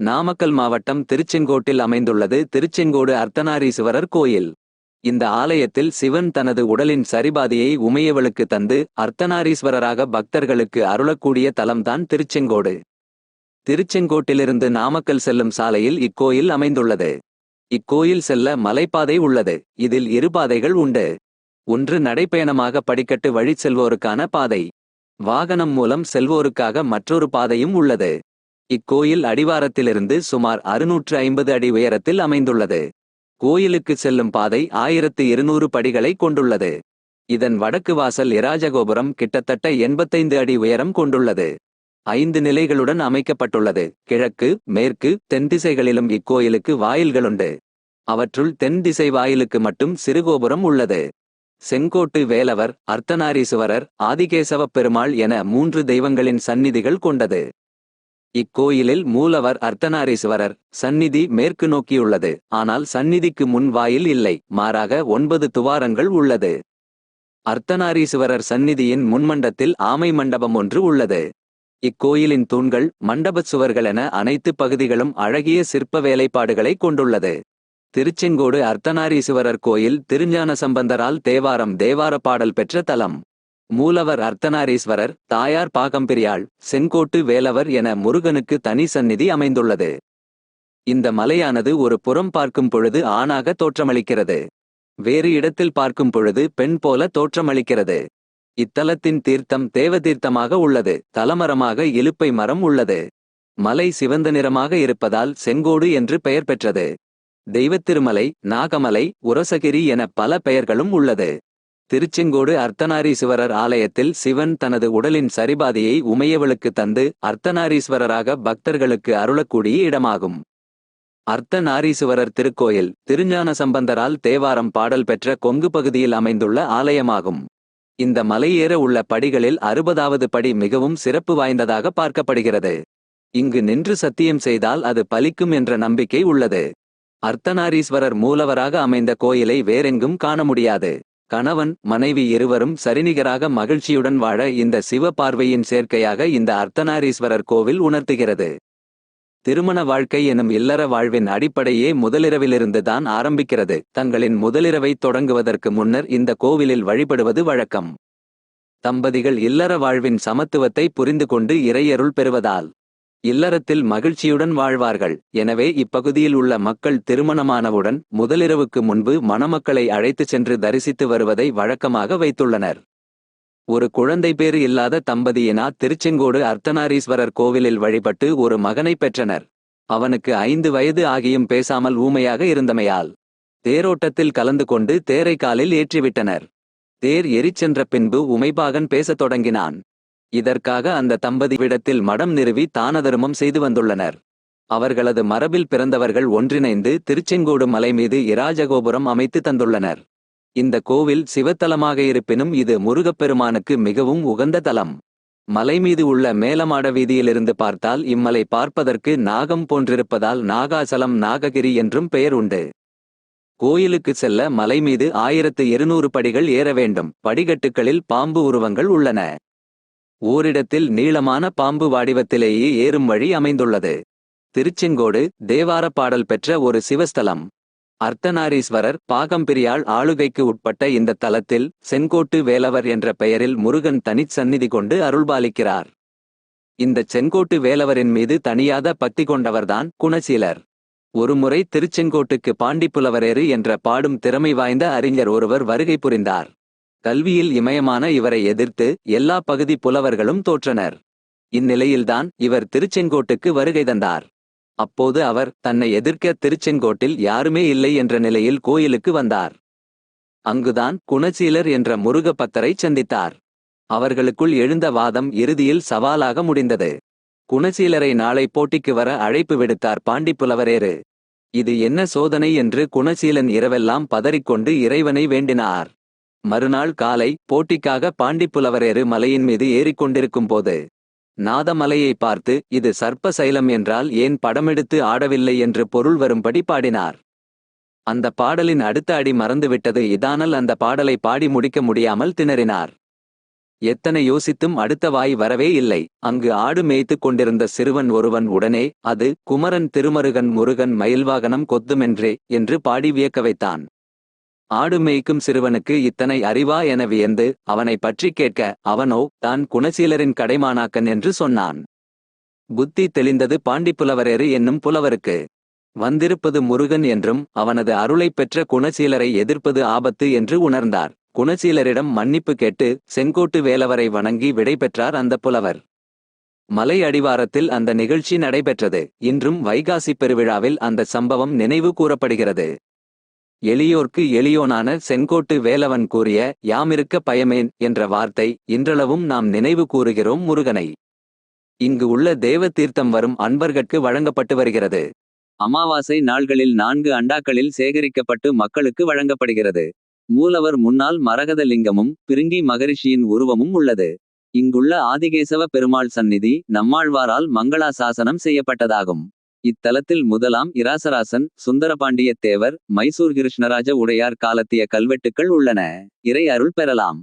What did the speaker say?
நாமக்கல் மாவட்டம் திருச்செங்கோட்டில் அமைந்துள்ளது திருச்செங்கோடு அர்த்தநாரீஸ்வரர் கோயில். இந்த ஆலயத்தில் சிவன் தனது உடலின் சரிபாதியை உமையவளுக்கு தந்து அர்த்தநாரீஸ்வரராக பக்தர்களுக்கு அருளக்கூடிய தலம்தான் திருச்செங்கோடு. திருச்செங்கோட்டிலிருந்து நாமக்கல் செல்லும் சாலையில் இக்கோயில் அமைந்துள்ளது. இக்கோயில் செல்ல மலைப்பாதை உள்ளது. இதில் இரு பாதைகள் உண்டு. ஒன்று நடைப்பயணமாக படிக்கட்டு வழி செல்வோருக்கான பாதை. வாகனம் மூலம் செல்வோருக்காக மற்றொரு பாதையும் உள்ளது. இக்கோயில் அடிவாரத்திலிருந்து சுமார் அறுநூற்று ஐம்பது அடி உயரத்தில் அமைந்துள்ளது. கோயிலுக்கு செல்லும் பாதை ஆயிரத்து இருநூறு படிகளை கொண்டுள்ளது. இதன் வடக்கு வாசல் இராஜகோபுரம் கிட்டத்தட்ட எண்பத்தைந்து அடி உயரம் கொண்டுள்ளது. ஐந்து நிலைகளுடன் அமைக்கப்பட்டுள்ளது. கிழக்கு மேற்கு தென் திசைகளிலும் இக்கோயிலுக்கு வாயில்களுண்டு. அவற்றுள் தென் திசை வாயிலுக்கு மட்டும் சிறுகோபுரம் உள்ளது. செங்கோட்டு வேலவர் அர்த்தநாரீசுவரர் ஆதிகேசவப் பெருமாள் என மூன்று தெய்வங்களின் சந்நிதிகள் கொண்டது. இக்கோயிலில் மூலவர் அர்த்தநாரீஸ்வரர் சந்நிதி மேற்கு நோக்கியுள்ளது. ஆனால் சந்நிதிக்கு முன் வாயில் இல்லை. மாறாக ஒன்பது துவாரங்கள் உள்ளது. அர்த்தநாரீஸ்வரர் சந்நிதியின் முன்மண்டத்தில் ஆமை மண்டபம் ஒன்று உள்ளது. இக்கோயிலின் தூண்கள் மண்டபச் சுவர்கள் என அனைத்து பகுதிகளும் அழகிய சிற்ப வேலைப்பாடுகளை கொண்டுள்ளது. திருச்செங்கோடு அர்த்தநாரீஸ்வரர் கோயில் திருஞான சம்பந்தரால் தேவாரம் தேவார பாடல் பெற்ற தலம். மூலவர் அர்த்தநாரீஸ்வரர் தாயார் பாகம்பிரியாள் செங்கோட்டு வேலவர் என முருகனுக்கு தனி சந்நிதி அமைந்துள்ளது. இந்த மலையானது ஒரு புறம் பார்க்கும் பொழுது ஆணாக தோற்றமளிக்கிறது. வேறு இடத்தில் பார்க்கும் பொழுது பெண் போல தோற்றமளிக்கிறது. இத்தலத்தின் தீர்த்தம் தேவதீர்த்தமாக உள்ளது தலமரமாக இலுப்பை மரம் உள்ளது. மலை சிவந்த நிறமாக இருப்பதால் செங்கோடு என்று பெயர் பெற்றது. தெய்வத்திருமலை நாகமலை உரசகிரி என பல பெயர்களும் உள்ளது. திருச்செங்கோடு அர்த்தநாரீஸ்வரர் ஆலயத்தில் சிவன் தனது உடலின் சரிபாதையை உமையவளுக்கு தந்து அர்த்தநாரீஸ்வரராக பக்தர்களுக்கு அருளக்கூடிய இடமாகும். அர்த்தநாரீசுவரர் திருக்கோயில் திருஞான சம்பந்தரால் தேவாரம் பாடல் பெற்ற கொங்கு பகுதியில் அமைந்துள்ள ஆலயமாகும். இந்த மலையேற உள்ள படிகளில் அறுபதாவது படி மிகவும் சிறப்பு வாய்ந்ததாக பார்க்கப்படுகிறது. இங்கு நின்று சத்தியம் செய்தால் அது பலிக்கும் என்ற நம்பிக்கை உள்ளது. அர்த்தநாரீஸ்வரர் மூலவராக அமைந்த கோயிலை வேறெங்கும் காண முடியாது. கணவன் மனைவி இருவரும் சரிநிகராக மகிழ்ச்சியுடன் வாழ இந்த சிவ பார்வையின் சேர்க்கையாக இந்த அர்த்தநாரீஸ்வரர் கோவில் உணர்த்துகிறது. திருமண வாழ்க்கை எனும் இல்லற வாழ்வின் அடிப்படையே முதலிரவிலிருந்து தான் ஆரம்பிக்கிறது. தங்களின் முதலிரவை தொடங்குவதற்கு முன்னர் இந்த கோவிலில் வழிபடுவது வழக்கம். தம்பதிகள் இல்லற வாழ்வின் சமத்துவத்தை புரிந்து கொண்டு இறையருள் பெறுவதால். இல்லறத்தில் மகிழ்ச்சியுடன் வாழ்வார்கள். எனவே இப்பகுதியில் உள்ள மக்கள் திருமணமானவுடன் முதலிரவுக்கு முன்பு மணமக்களை அழைத்துச் சென்று தரிசித்து வருவதை வழக்கமாக வைத்துள்ளனர். ஒரு குழந்தை பேறு இல்லாத தம்பதியினா திருச்செங்கோடு அர்த்தநாரீஸ்வரர் கோவிலில் வழிபட்டு ஒரு மகனை பெற்றனர். அவனுக்கு ஐந்து வயது ஆகியும் பேசாமல் ஊமையாக இருந்தமையால் தேரோட்டத்தில் கலந்து கொண்டு தேரை காலில் ஏற்றிவிட்டனர். தேர் எரிச்சென்ற பின்பு உமைபாகன் பேசத் தொடங்கினான். இதற்காக அந்த தம்பதிவிடத்தில் மடம் நிறுவி தானதருமம் செய்து வந்துள்ளனர். அவர்களது மரபில் பிறந்தவர்கள் ஒன்றிணைந்து திருச்செங்கோடு மலை மீது இராஜகோபுரம் அமைத்து தந்துள்ளனர். இந்த கோவில் சிவத்தலமாக இருப்பினும் இது முருகப்பெருமானுக்கு மிகவும் உகந்த தலம். மலை மீது உள்ள மேலமாட வீதியிலிருந்து பார்த்தால் இம்மலை பார்ப்பதற்கு நாகம் போன்றிருப்பதால் நாகாசலம் நாககிரி என்றும் பெயர் உண்டு. கோயிலுக்கு செல்ல மலை மீது ஆயிரத்து இருநூறு படிகள் ஏற வேண்டும். படிகட்டுகளில் பாம்பு உருவங்கள் உள்ளன. ஓரிடத்தில் நீளமான பாம்பு வடிவத்திலேயே ஏறும் வழி அமைந்துள்ளது. திருச்செங்கோடு தேவார பாடல் பெற்ற ஒரு சிவஸ்தலம். அர்த்தநாரீஸ்வரர் பாகம்பிரியாள் ஆளுகைக்கு உட்பட்ட இந்த தலத்தில் செங்கோட்டு வேலவர் என்ற பெயரில் முருகன் தனிச் சந்நிதி கொண்டு அருள்பாலிக்கிறார். இந்த செங்கோட்டு வேலவரின் மீது தனியாத பக்தி கொண்டவர்தான் குணசீலர். ஒருமுறை திருச்செங்கோட்டுக்கு பாண்டிப்புலவரேறு என்ற பாடும் திறமை வாய்ந்த அறிஞர் ஒருவர் வருகை புரிந்தார். கல்வியில் இமயமான இவரை எதிர்த்து எல்லா பகுதி புலவர்களும் தோற்றனர். இந்நிலையில்தான் இவர் திருச்செங்கோட்டுக்கு வருகை தந்தார். அப்போது அவர் தன்னை எதிர்க்க திருச்செங்கோட்டில் யாருமே இல்லை என்ற நிலையில் கோயிலுக்கு வந்தார். அங்குதான் குணசீலர் என்ற முருக சந்தித்தார். அவர்களுக்குள் எழுந்த வாதம் இறுதியில் சவாலாக முடிந்தது. குணசீலரை நாளை போட்டிக்கு வர அழைப்பு விடுத்தார் பாண்டிப்புலவரேறு இது என்ன சோதனை என்று குணசீலன் இரவெல்லாம் பதறிக்கொண்டு இறைவனை வேண்டினார். மறுநாள் காலை போட்டிக்காக பாண்டிப்புலவரேறு மலையின் மீது ஏறிக்கொண்டிருக்கும் போது நாதமலையை பார்த்து இது சர்ப்ப சைலம் என்றால் ஏன் படமெடுத்து ஆடவில்லை? என்று பொருள் வரும்படி பாடினார். அந்த பாடலின் அடுத்த அடி மறந்துவிட்டது. இதானல் அந்த பாடலை பாடி முடிக்க முடியாமல் திணறினார். எத்தனை யோசித்தும் அடுத்த வாய் வரவே இல்லை. அங்கு ஆடு மேய்த்துக் கொண்டிருந்த சிறுவன் ஒருவன் உடனே அது குமரன் திருமருகன் முருகன் மயில்வாகனம் கொத்துமென்றே என்று பாடி வியக்க வைத்தான். ஆடு மேய்க்கும் சிறுவனுக்கு இத்தனை அறிவா என வியந்து அவனை பற்றி கேட்க அவனோ தான் குணசீலரின் கடைமானாக்கன் என்று சொன்னான். புத்தி தெளிந்தது பாண்டிப்புலவரேறு என்னும் புலவருக்கு. வந்திருப்பது முருகன் என்றும் அவனது அருளைப் பெற்ற குணசீலரை எதிர்ப்பது ஆபத்து என்று உணர்ந்தார். குணசீலரிடம் மன்னிப்பு கேட்டு செங்கோட்டு வேலவரை வணங்கி விடைபெற்றார் அந்த புலவர். மலை அடிவாரத்தில் அந்த நிகழ்ச்சி நடைபெற்றது. இன்றும் வைகாசி பெருவிழாவில் அந்த சம்பவம் நினைவு கூறப்படுகிறது. எளியோர்க்கு எளியோனான செங்கோட்டு வேலவன் கூறிய யாமிருக்க பயமேன் என்ற வார்த்தை இன்றளவும் நாம் நினைவு கூறுகிறோம் முருகனை. இங்கு உள்ள தேவ தீர்த்தம் வரும் அன்பர்கட்கு வழங்கப்பட்டு வருகிறது. அமாவாசை நாள்களில் நான்கு அண்டாக்களில் சேகரிக்கப்பட்டு மக்களுக்கு வழங்கப்படுகிறது. மூலவர் முன்னால் மரகத லிங்கமும் பிருங்கி மகரிஷியின் உருவமும் உள்ளது. இங்குள்ள ஆதிகேசவ பெருமாள் சந்நிதி நம்மாழ்வாரால் மங்களா சாசனம் செய்யப்பட்டதாகும். இத்தலத்தில் முதலாம் இராசராசன் சுந்தரபாண்டியத் தேவர் மைசூர் கிருஷ்ணராஜ உடையார் காலத்திய கல்வெட்டுக்கள் உள்ளன. இறை அருள் பெறலாம்.